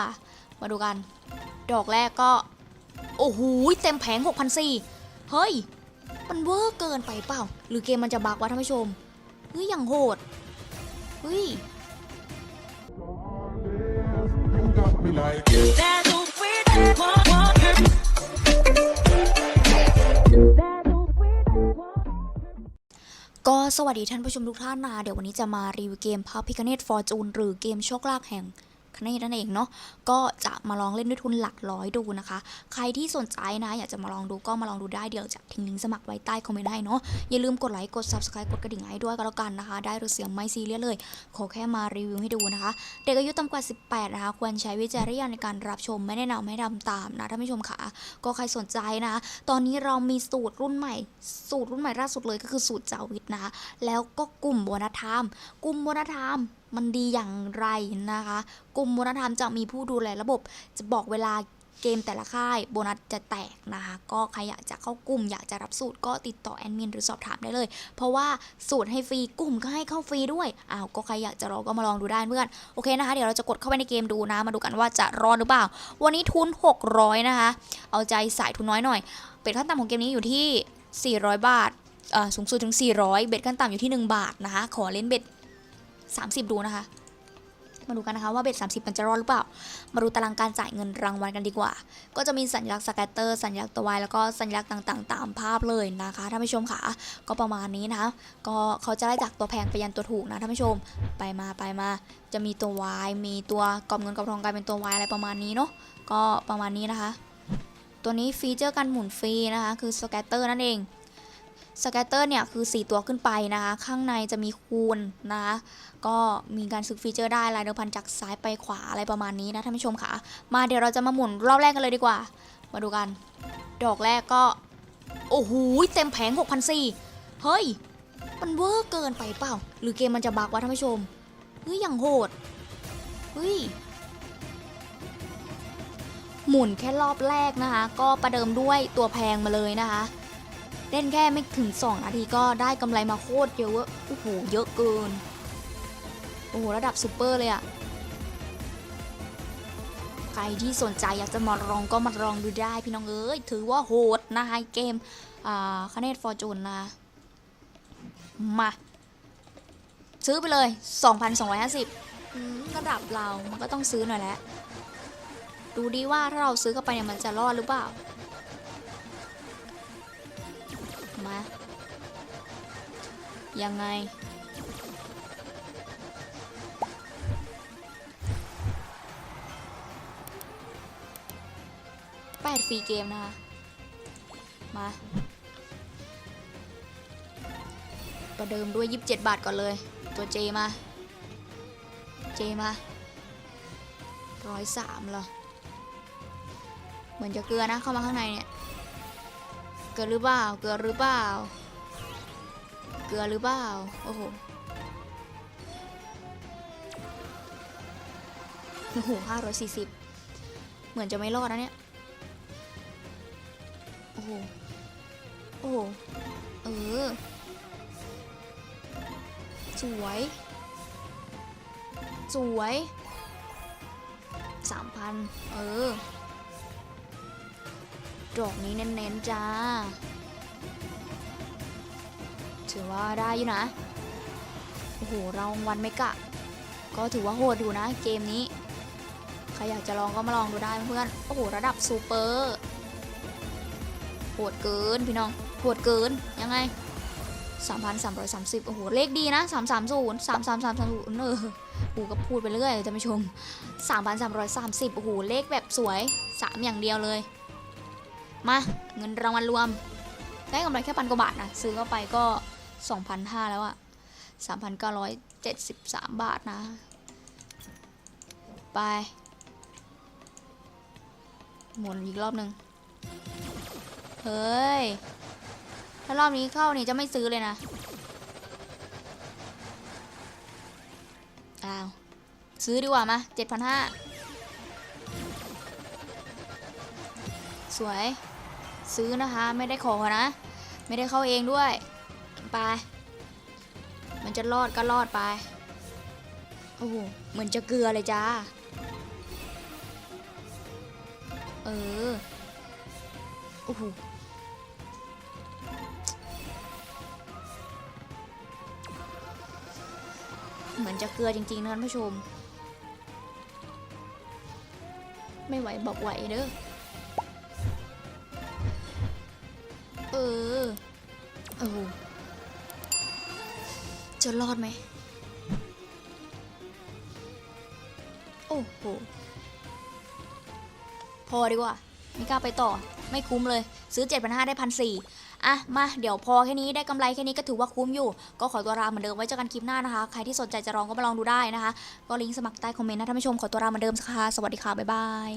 ป่ะมาดูกัน ดอกแรกก็ โอ้โหเต็มแผง 6,400 เฮ้ย มันเวอร์เกินไปเปล่า หรือเกมมันจะบักวะท่านผู้ชม เฮ้ย อย่างโหด เฮ้ย ก็สวัสดีท่านผู้ชมทุกท่านนะเดี๋ยววันนี้จะมารีวิวเกมพาพิคเนตฟอร์จูนหรือเกมโชคลาภแห่ง นตนั่นเองเนาะก็จะมาลองเล่นด้วยทุนหลักร้อยดูนะคะ ใครที่สนใจนะ อยากจะมาลองดูก็มาลองดูได้เดี๋ยวจะทิ้งลิงก์สมัครไว้ใต้คอมเมนต์ได้เนาะอย่าลืมกดไลค์กด subscribe กดกระดิ่งให้ด้วยก็แล้วกันนะคะ ได้หรือเสียงไม่ซีเรียสเลย ขอแค่มารีวิวให้ดูนะคะ เด็กอายุต่ำกว่า 18 นะคะ ควรใช้วิจารณญาณในการรับชมไม่แนะนำให้ทำตามนะท่านผู้ชมค่ะก็ใครสนใจนะ ตอนนี้เรามีสูตรรุ่นใหม่ สูตรรุ่นใหม่ล่าสุดเลยก็คือสูตรจาวิทนะคะแล้วก็กลุ่มโบนัสไทม์กลุ่มโบนัสไทม์ มันดีอย่างไรนะคะ กลุ่มโบนัสไทม์จะมีผู้ดูแลระบบ จะบอกเวลาเกมแต่ละค่ายโบนัสจะแตกนะคะ ก็ใครอยากจะเข้ากลุ่มอยากจะรับสูตรก็ติดต่อแอดมินหรือสอบถามได้เลย เพราะว่าสูตรให้ฟรีกลุ่มก็ให้เข้าฟรีด้วยอ้าวก็ใครอยากจะรอก็มาลองดูได้เพื่อนโอเคนะคะ เดี๋ยวเราจะกดเข้าไปในเกมดูนะ มาดูกันว่าจะรอดหรือเปล่า วันนี้ทุน 600 นะคะ เอาใจสายทุนน้อยหน่อยเบ็ดขั้นต่ำของเกมนี้อยู่ที่ 400 บาทเออสูงสุดถึง 400 เบ็ดขั้นต่ำอยู่ที่ 1 บาทนะคะ ขอเล่นเบ็ด 30 ดูนะคะ มาดูกันนะคะว่าเบ็ด30 มันจะรอดหรือเปล่า มาดูตารางการจ่ายเงินรางวัลกันดีกว่า ก็จะมีสัญลักษณ์สแกตเตอร์ สัญลักษณ์ตัววายแล้วก็สัญลักษณ์ต่างๆ ตามภาพเลยนะคะท่านผู้ชมค่ะ ก็ประมาณนี้นะคะ ก็เขาจะไล่จากตัวแพงไปยันตัวถูกนะท่านผู้ชม ไปมาไปมา จะมีตัววายมีตัวกอบเงินกอบทองกลายเป็นตัววายอะไรประมาณนี้เนาะ ก็ประมาณนี้นะคะ ตัวนี้ฟีเจอร์การหมุนฟรีนะคะ คือสแกตเตอร์นั่นเอง สแกตเตอร์เนี่ยคือ 4 ตัวขึ้นไปนะคะ ข้างในจะมีคูณนะคะก็มีการซื้อฟีเจอร์ได้ลายเดิมพันจากซ้ายไปขวาอะไรประมาณนี้นะท่านผู้ชมค่ะ มาเดี๋ยวเราจะมาหมุนรอบแรกกันเลยดีกว่า มาดูกัน ดอกแรกก็ โอ้โหเต็มแผง6,400เฮ้ย มันเวอร์เกินไปเปล่า หรือเกมมันจะบักวะท่านผู้ชมเฮ้ยอย่างโหดเฮ้ยหมุนแค่รอบแรกนะคะ ก็ประเดิมด้วยตัวแพงมาเลยนะคะ เล่นแค่ไม่ถึง 2 นาทีก็ได้กำไรมาโคตรเยอะโอ้โหเยอะเกิน โอ้โห ระดับซูเปอร์เลยอะใครที่สนใจอยากจะมาลองก็มาลองดูได้พี่น้องเอ้ย ถือว่าโหดนะคะเกม อ่าคเนตฟอร์จูนนะ มา ซื้อไปเลย 2,250อืมระดับเรา มันก็ต้องซื้อหน่อยแหละดูดีว่าถ้าเราซื้อเข้าไปเนี่ยมันจะรอดหรือเปล่า มา ยังไง แปดฟรีเกมนะคะ มา ประเดิมด้วย 27 บาทก่อนเลย ตัวเจมา เจมาร้อยสามเหรอ เหมือนจะเกลือนะเข้ามาข้างในเนี่ย เกลือหรือเปล่า เกลือหรือเปล่า เกลือหรือเปล่า โอ้โห โอ้โหห้าร้อยสี่สิบเหมือนจะไม่รอดนะเนี่ย โอ้โห โอ้โห เออ สวย สวยสามพัน เออ ดอกนี้เน้นๆจ้า ถือว่าได้อยู่นะ โอ้โหรางวัลไม่กะ ก็ถือว่าโหดอยู่นะเกมนี้ ใครอยากจะลองก็มาลองดูได้เพื่อน โอ้โห ระดับซูเปอร์โหดเกินพี่น้องโหดเกินยังไง 3,330 โอ้โห เลขดีนะ 330 3330เออกูก็พูดไปเรื่อยท่านผู้ชม 3,330 โอ้โห เลขแบบสวย 3 อย่างเดียวเลย มาเงินรางวัลรวม ได้กำไรแค่พันกว่าบาทนะ ซื้อเข้าไปก็ 2,500 แล้วอะ3,973 บาทนะ ไป หมุนอีกรอบหนึ่งเฮ้ย ถ้ารอบนี้เข้านี่จะไม่ซื้อเลยนะ อ้าว ซื้อดีกว่ามาเจ็ดพันห้าสวย ซื้อนะคะ ไม่ได้ขอนะ ไม่ได้เข้าเองด้วย ไป มันจะรอดก็รอดไป โอ้โห เหมือนจะเกลือเลยจ้า เออ โอ้โหเหมือนจะเกลือจริงๆนะท่านผู้ชม ไม่ไหวบอกไหวเด้อ เออโอ้จะรอดไหม โอ้โห พอดีกว่า ไม่กล้าไปต่อ ไม่คุ้มเลย ซื้อ 7,500 ได้พันสี่อะ มา เดี๋ยวพอแค่นี้ได้กำไรแค่นี้ก็ถือว่าคุ้มอยู่ ก็ขอตัวลาเหมือนเดิมไว้เจอกันคลิปหน้านะคะ ใครที่สนใจจะลองก็มาลองดูได้นะคะ ก็ลิงก์สมัครใต้คอมเมนต์นะท่านผู้ชม ขอตัวลาเหมือนเดิมค่ะ สวัสดีค่ะ บ๊ายบาย